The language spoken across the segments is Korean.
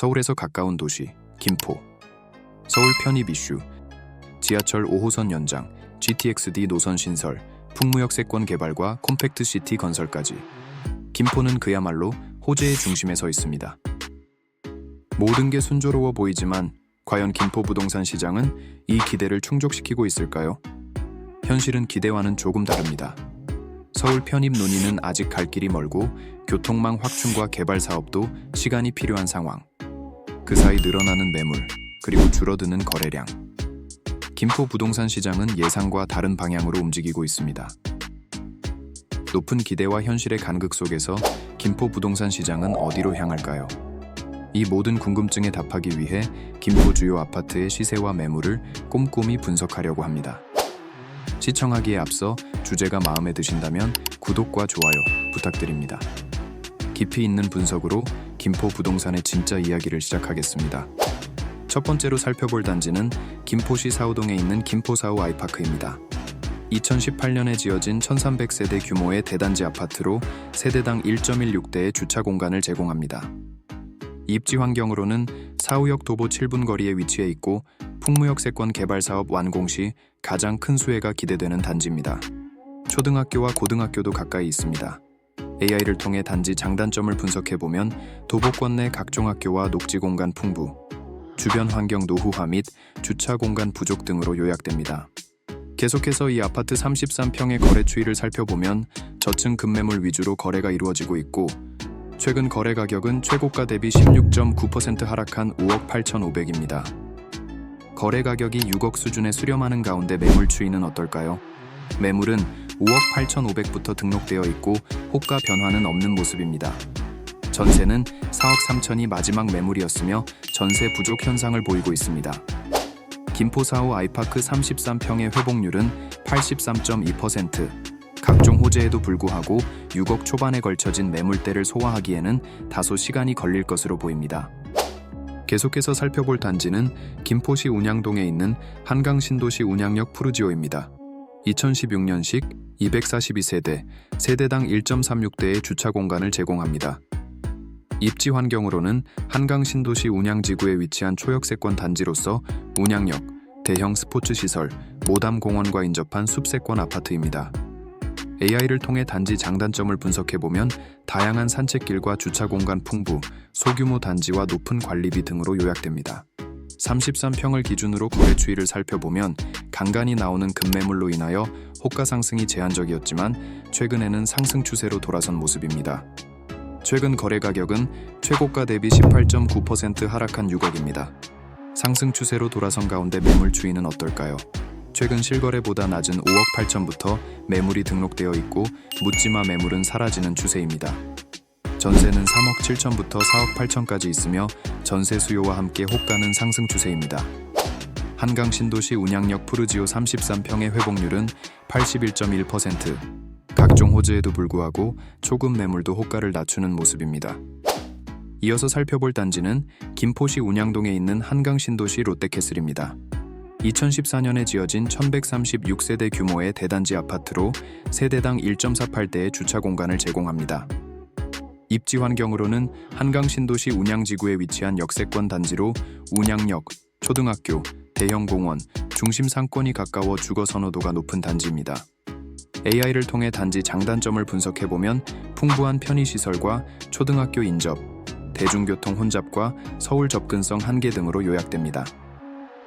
서울에서 가까운 도시 김포 서울 편입 이슈 지하철 5호선 연장 GTX-D 노선 신설 풍무역 세권 개발과 콤팩트 시티 건설까지 김포는 그야말로 호재의 중심에 서 있습니다. 모든 게 순조로워 보이지만 과연 김포 부동산 시장은 이 기대를 충족시키고 있을까요? 현실은 기대와는 조금 다릅니다. 서울 편입 논의는 아직 갈 길이 멀고 교통망 확충과 개발 사업도 시간이 필요한 상황. 그 사이 늘어나는 매물, 그리고 줄어드는 거래량. 김포 부동산 시장은 예상과 다른 방향으로 움직이고 있습니다. 높은 기대와 현실의 간극 속에서 김포 부동산 시장은 어디로 향할까요? 이 모든 궁금증에 답하기 위해 김포 주요 아파트의 시세와 매물을 꼼꼼히 분석하려고 합니다. 시청하기에 앞서 주제가 마음에 드신다면 구독과 좋아요 부탁드립니다. 깊이 있는 분석으로 김포 부동산의 진짜 이야기를 시작하겠습니다. 첫 번째로 살펴볼 단지는 김포시 사우동에 있는 김포사우 아이파크입니다. 2018년에 지어진 1300세대 규모의 대단지 아파트로 세대당 1.16대의 주차 공간을 제공합니다. 입지 환경으로는 사우역 도보 7분 거리에 위치해 있고 풍무역 세권 개발 사업 완공 시 가장 큰 수혜가 기대되는 단지입니다. 초등학교와 고등학교도 가까이 있습니다. AI를 통해 단지 장단점을 분석해 보면 도보권 내 각종 학교와 녹지 공간 풍부, 주변 환경 노후화 및 주차 공간 부족 등으로 요약됩니다. 계속해서 이 아파트 33평의 거래 추이를 살펴보면 저층 급매물 위주로 거래가 이루어지고 있고 최근 거래 가격은 최고가 대비 16.9% 하락한 5억 8,500입니다. 거래 가격이 6억 수준에 수렴하는 가운데 매물 추이는 어떨까요? 매물은 5억 8,500부터 등록되어 있고 호가 변화는 없는 모습입니다. 전세는 4억 3천이 마지막 매물이었으며 전세 부족 현상을 보이고 있습니다. 김포 사호 아이파크 33평의 회복률은 83.2%, 각종 호재에도 불구하고 6억 초반에 걸쳐진 매물대를 소화하기에는 다소 시간이 걸릴 것으로 보입니다. 계속해서 살펴볼 단지는 김포시 운양동에 있는 한강신도시 운양역 푸르지오입니다. 2016년식 242세대, 세대당 1.36대의 주차 공간을 제공합니다. 입지 환경으로는 한강 신도시 운양지구에 위치한 초역세권 단지로서 운양역, 대형 스포츠 시설, 모담 공원과 인접한 숲세권 아파트입니다. AI를 통해 단지 장단점을 분석해보면 다양한 산책길과 주차 공간 풍부, 소규모 단지와 높은 관리비 등으로 요약됩니다. 33평을 기준으로 거래 추이를 살펴보면 간간히 나오는 급매물로 인하여 호가 상승이 제한적이었지만 최근에는 상승 추세로 돌아선 모습입니다. 최근 거래 가격은 최고가 대비 18.9% 하락한 6억입니다. 상승 추세로 돌아선 가운데 매물 추이는 어떨까요? 최근 실거래보다 낮은 5억 8천부터 매물이 등록되어 있고 묻지마 매물은 사라지는 추세입니다. 전세는 3억 7천부터 4억 8천까지 있으며 전세 수요와 함께 호가는 상승 추세입니다. 한강 신도시 운양역 푸르지오 33평의 회복률은 81.1%, 각종 호재에도 불구하고 초급 매물도 호가를 낮추는 모습입니다. 이어서 살펴볼 단지는 김포시 운양동에 있는 한강 신도시 롯데캐슬입니다. 2014년에 지어진 1136세대 규모의 대단지 아파트로 세대당 1.48대의 주차 공간을 제공합니다. 입지 환경으로는 한강 신도시 운양지구에 위치한 역세권 단지로 운양역, 초등학교, 대형 공원, 중심 상권이 가까워 주거 선호도가 높은 단지입니다. AI를 통해 단지 장단점을 분석해보면 풍부한 편의시설과 초등학교 인접, 대중교통 혼잡과 서울 접근성 한계 등으로 요약됩니다.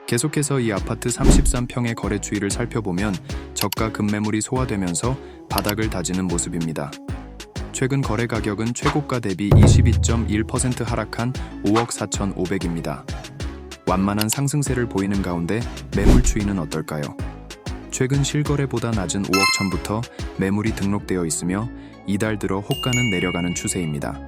계속해서 이 아파트 33평의 거래 추이를 살펴보면 저가 급매물이 소화되면서 바닥을 다지는 모습입니다. 최근 거래 가격은 최고가 대비 22.1% 하락한 5억 4,500입니다. 완만한 상승세를 보이는 가운데 매물 추이는 어떨까요? 최근 실거래보다 낮은 5억 천부터 매물이 등록되어 있으며 이달 들어 호가는 내려가는 추세입니다.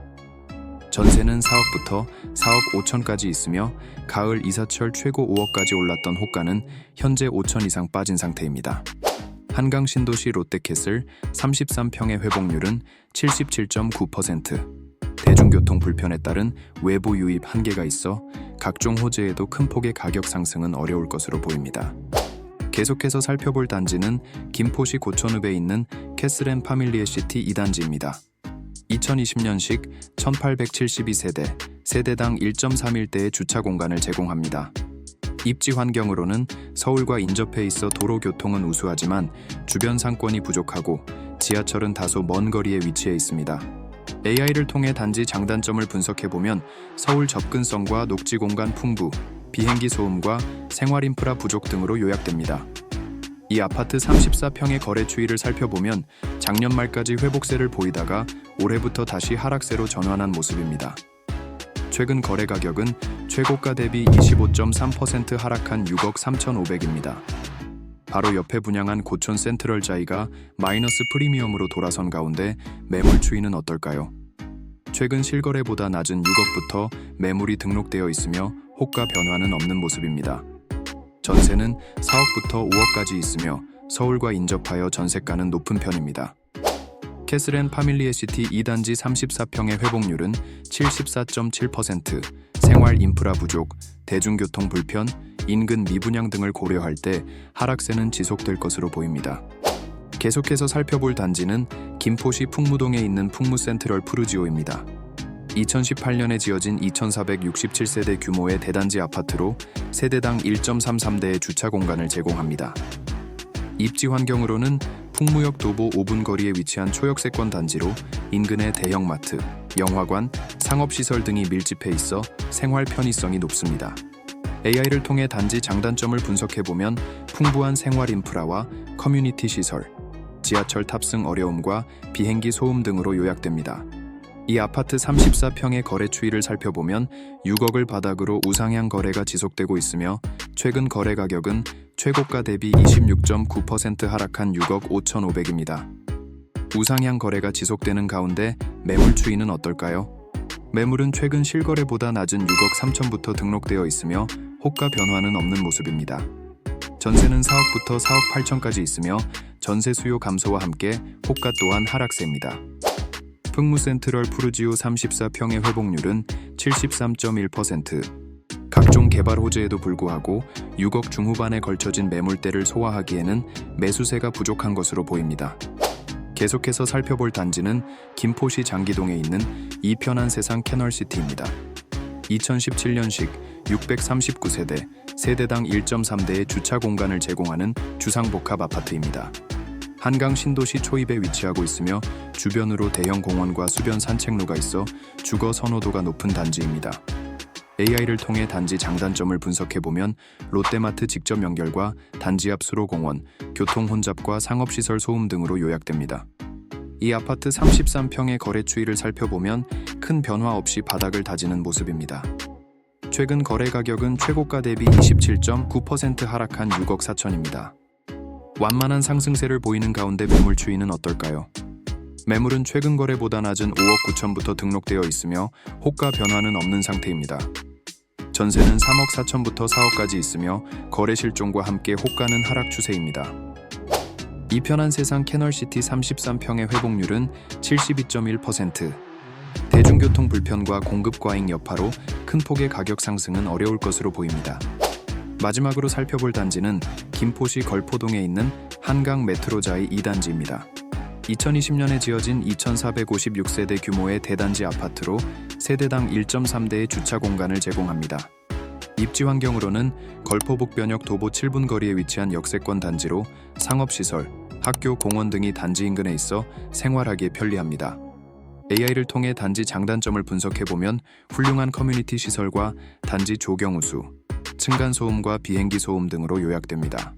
전세는 4억부터 4억 5천까지 있으며 가을 이사철 최고 5억까지 올랐던 호가는 현재 5천 이상 빠진 상태입니다. 한강 신도시 롯데캐슬 33평의 회복률은 77.9%. 대중교통 불편에 따른 외부 유입 한계가 있어 각종 호재에도 큰 폭의 가격 상승은 어려울 것으로 보입니다. 계속해서 살펴볼 단지는 김포시 고천읍에 있는 캐슬앤 파밀리에 시티 2단지입니다. 2020년식 1872세대, 세대당 1.31대의 주차 공간을 제공합니다. 입지 환경으로는 서울과 인접해 있어 도로 교통은 우수하지만 주변 상권이 부족하고 지하철은 다소 먼 거리에 위치해 있습니다. AI를 통해 단지 장단점을 분석해 보면 서울 접근성과 녹지 공간 풍부, 비행기 소음과 생활 인프라 부족 등으로 요약됩니다. 이 아파트 34평의 거래 추이를 살펴보면 작년 말까지 회복세를 보이다가 올해부터 다시 하락세로 전환한 모습입니다. 최근 거래 가격은 최고가 대비 25.3% 하락한 6억 3,500입니다. 바로 옆에 분양한 고촌 센트럴 자이가 마이너스 프리미엄으로 돌아선 가운데 매물 추이는 어떨까요? 최근 실거래보다 낮은 6억부터 매물이 등록되어 있으며 호가 변화는 없는 모습입니다. 전세는 4억부터 5억까지 있으며 서울과 인접하여 전세가는 높은 편입니다. 캐슬앤 파밀리 에시티 2단지 34평의 회복률은 74.7%, 생활 인프라 부족, 대중교통 불편, 인근 미분양 등을 고려할 때 하락세는 지속될 것으로 보입니다. 계속해서 살펴볼 단지는 김포시 풍무동에 있는 풍무센트럴 푸르지오입니다. 2018년에 지어진 2,467세대 규모의 대단지 아파트로 세대당 1.33대의 주차 공간을 제공합니다. 입지 환경으로는 풍무역 도보 5분 거리에 위치한 초역세권 단지로 인근의 대형마트, 영화관, 상업시설 등이 밀집해 있어 생활 편의성이 높습니다. AI를 통해 단지 장단점을 분석해보면 풍부한 생활 인프라와 커뮤니티 시설, 지하철 탑승 어려움과 비행기 소음 등으로 요약됩니다. 이 아파트 34평의 거래 추이를 살펴보면 6억을 바닥으로 우상향 거래가 지속되고 있으며 최근 거래 가격은 최고가 대비 26.9% 하락한 6억 5,500입니다. 우상향 거래가 지속되는 가운데 매물 추이는 어떨까요? 매물은 최근 실거래보다 낮은 6억 3천부터 등록되어 있으며 호가 변화는 없는 모습입니다. 전세는 4억부터 4억 8천까지 있으며 전세 수요 감소와 함께 호가 또한 하락세입니다. 풍무센트럴 푸르지오 34평의 회복률은 73.1%. 각종 개발 호재에도 불구하고 6억 중후반에 걸쳐진 매물대를 소화하기에는 매수세가 부족한 것으로 보입니다. 계속해서 살펴볼 단지는 김포시 장기동에 있는 이편한 세상 캐널시티입니다. 2017년식 639세대, 세대당 1.3대의 주차 공간을 제공하는 주상복합 아파트입니다. 한강 신도시 초입에 위치하고 있으며 주변으로 대형 공원과 수변 산책로가 있어 주거 선호도가 높은 단지입니다. AI를 통해 단지 장단점을 분석해보면 롯데마트 직접 연결과 단지 앞 수로공원, 교통 혼잡과 상업시설 소음 등으로 요약됩니다. 이 아파트 33평의 거래 추이를 살펴보면 큰 변화 없이 바닥을 다지는 모습입니다. 최근 거래 가격은 최고가 대비 27.9% 하락한 6억 4천입니다. 완만한 상승세를 보이는 가운데 매물 추이는 어떨까요? 매물은 최근 거래보다 낮은 5억 9천부터 등록되어 있으며 호가 변화는 없는 상태입니다. 전세는 3억 4천부터 4억까지 있으며 거래 실종과 함께 호가는 하락 추세입니다. 이 편한 세상 캐널시티 33평의 회복률은 72.1%. 대중교통 불편과 공급 과잉 여파로 큰 폭의 가격 상승은 어려울 것으로 보입니다. 마지막으로 살펴볼 단지는 김포시 걸포동에 있는 한강 메트로자이 2단지입니다. 2020년에 지어진 2,456세대 규모의 대단지 아파트로 세대당 1.3대의 주차 공간을 제공합니다. 입지 환경으로는 걸포북변역 도보 7분 거리에 위치한 역세권 단지로 상업시설, 학교, 공원 등이 단지 인근에 있어 생활하기에 편리합니다. AI를 통해 단지 장단점을 분석해보면 훌륭한 커뮤니티 시설과 단지 조경우수, 층간소음과 비행기 소음 등으로 요약됩니다.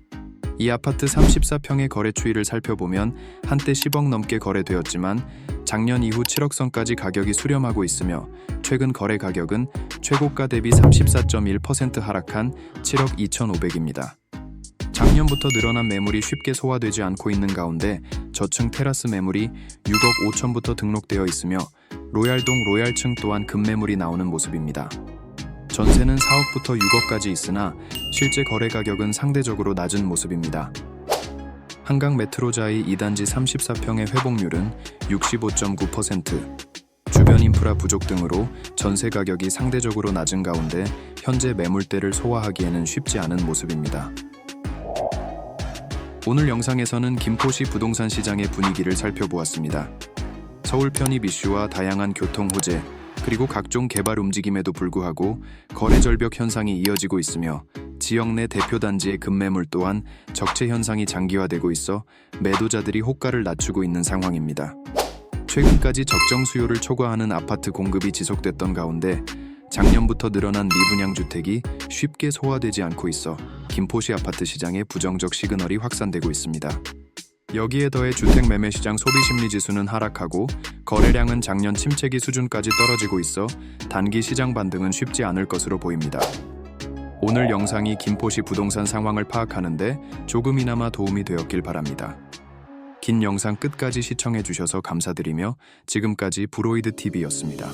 이 아파트 34평의 거래 추이를 살펴보면 한때 10억 넘게 거래되었지만 작년 이후 7억 선까지 가격이 수렴하고 있으며 최근 거래 가격은 최고가 대비 34.1% 하락한 7억 2,500입니다. 작년부터 늘어난 매물이 쉽게 소화되지 않고 있는 가운데 저층 테라스 매물이 6억 5천부터 등록되어 있으며 로얄동 로얄층 또한 급매물이 나오는 모습입니다. 전세는 4억부터 6억까지 있으나 실제 거래 가격은 상대적으로 낮은 모습입니다. 한강 메트로자이 2단지 34평의 회복률은 65.9%, 주변 인프라 부족 등으로 전세 가격이 상대적으로 낮은 가운데 현재 매물대를 소화하기에는 쉽지 않은 모습입니다. 오늘 영상에서는 김포시 부동산 시장의 분위기를 살펴보았습니다. 서울 편입 이슈와 다양한 교통 호재, 그리고 각종 개발 움직임에도 불구하고 거래 절벽 현상이 이어지고 있으며 지역 내 대표 단지의 급매물 또한 적체 현상이 장기화되고 있어 매도자들이 호가를 낮추고 있는 상황입니다. 최근까지 적정 수요를 초과하는 아파트 공급이 지속됐던 가운데 작년부터 늘어난 미분양 주택이 쉽게 소화되지 않고 있어 김포시 아파트 시장에 부정적 시그널이 확산되고 있습니다. 여기에 더해 주택 매매 시장 소비 심리 지수는 하락하고 거래량은 작년 침체기 수준까지 떨어지고 있어 단기 시장 반등은 쉽지 않을 것으로 보입니다. 오늘 영상이 김포시 부동산 상황을 파악하는데 조금이나마 도움이 되었길 바랍니다. 긴 영상 끝까지 시청해 주셔서 감사드리며 지금까지 브로이드 TV였습니다.